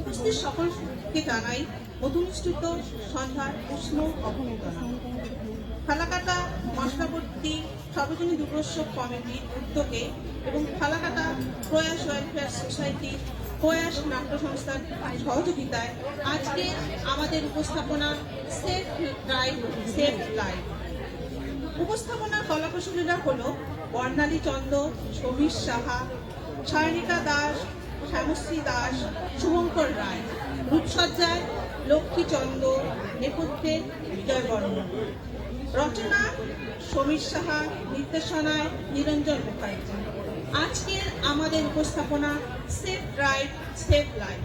উপস্থিত সকলকে জানাই মধুনিষ্ঠিত সন্ধ্যার উষ্ণ অভিনন্দনা। ফালাকাটা মশলাবর্তী সর্বজনীন দুর্গোৎসব কমিটির উদ্যোগে এবং ফালাকাটা প্রয়াস ওয়েলফেয়ার সোসাইটি প্রয়াস নাট্য সংস্থার সহযোগিতায় আজকে আমাদের উপস্থাপনা সেফ ড্রাইভ সেফ লাইফ। উপস্থাপনার কলাকুশলীরা হল বর্ণালী চন্দ, সমীর সাহা, সায়নিকা দাস শ্যামশ্রী দাস শুভঙ্কর রায়, রূপসজ্জায় লক্ষ্মী চন্দ নেপথ্যে বিজয় বর্মন রচনা, সমীর সাহা, নির্দেশনায় নিরঞ্জন মুখার্জি। আজকের আমাদের উপস্থাপনা সেফ রাইট সেফ লাইফ।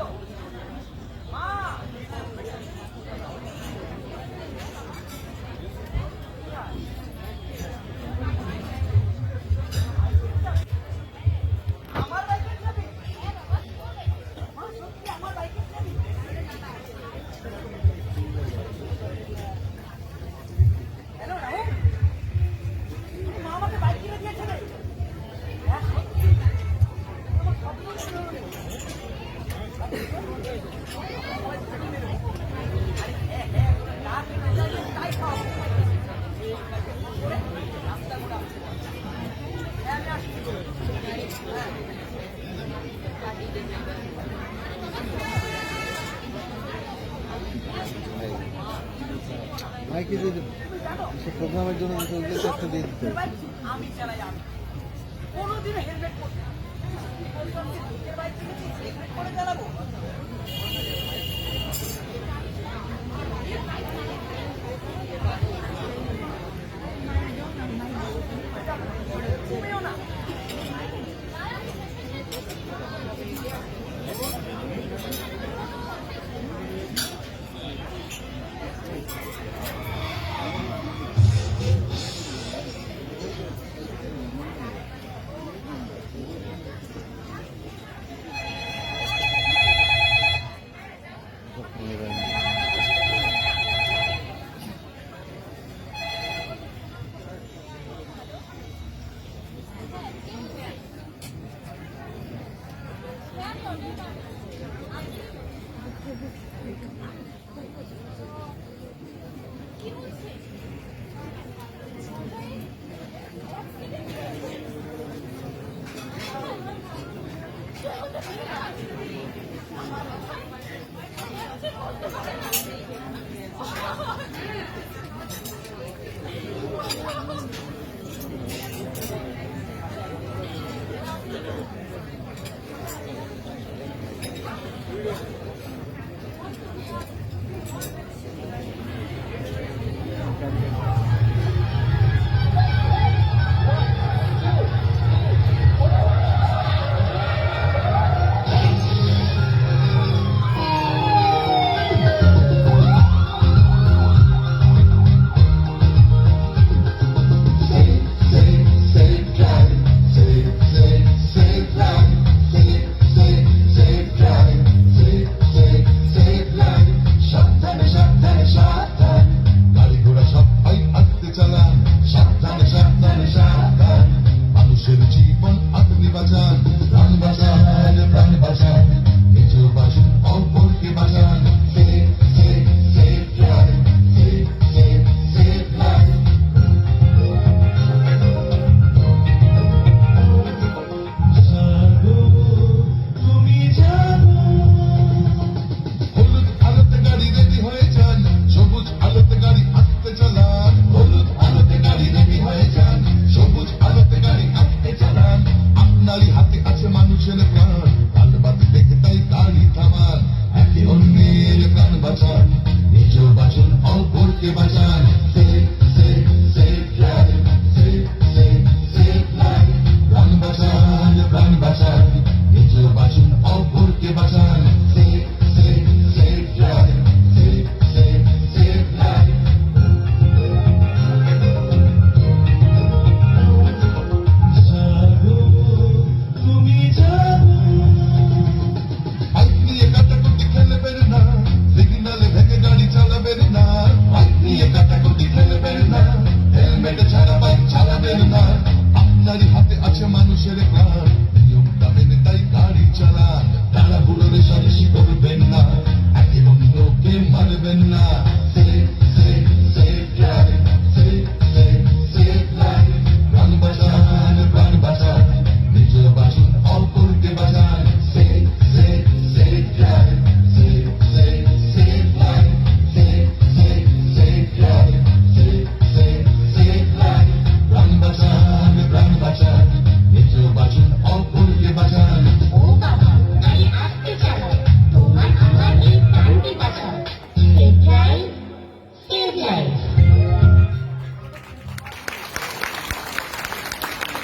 মাইকে দিয়ে দেবো। প্রোগ্রামের জন্য ওদের কাছে দিয়ে দিতে। আমি Oh, my God. পারবেন না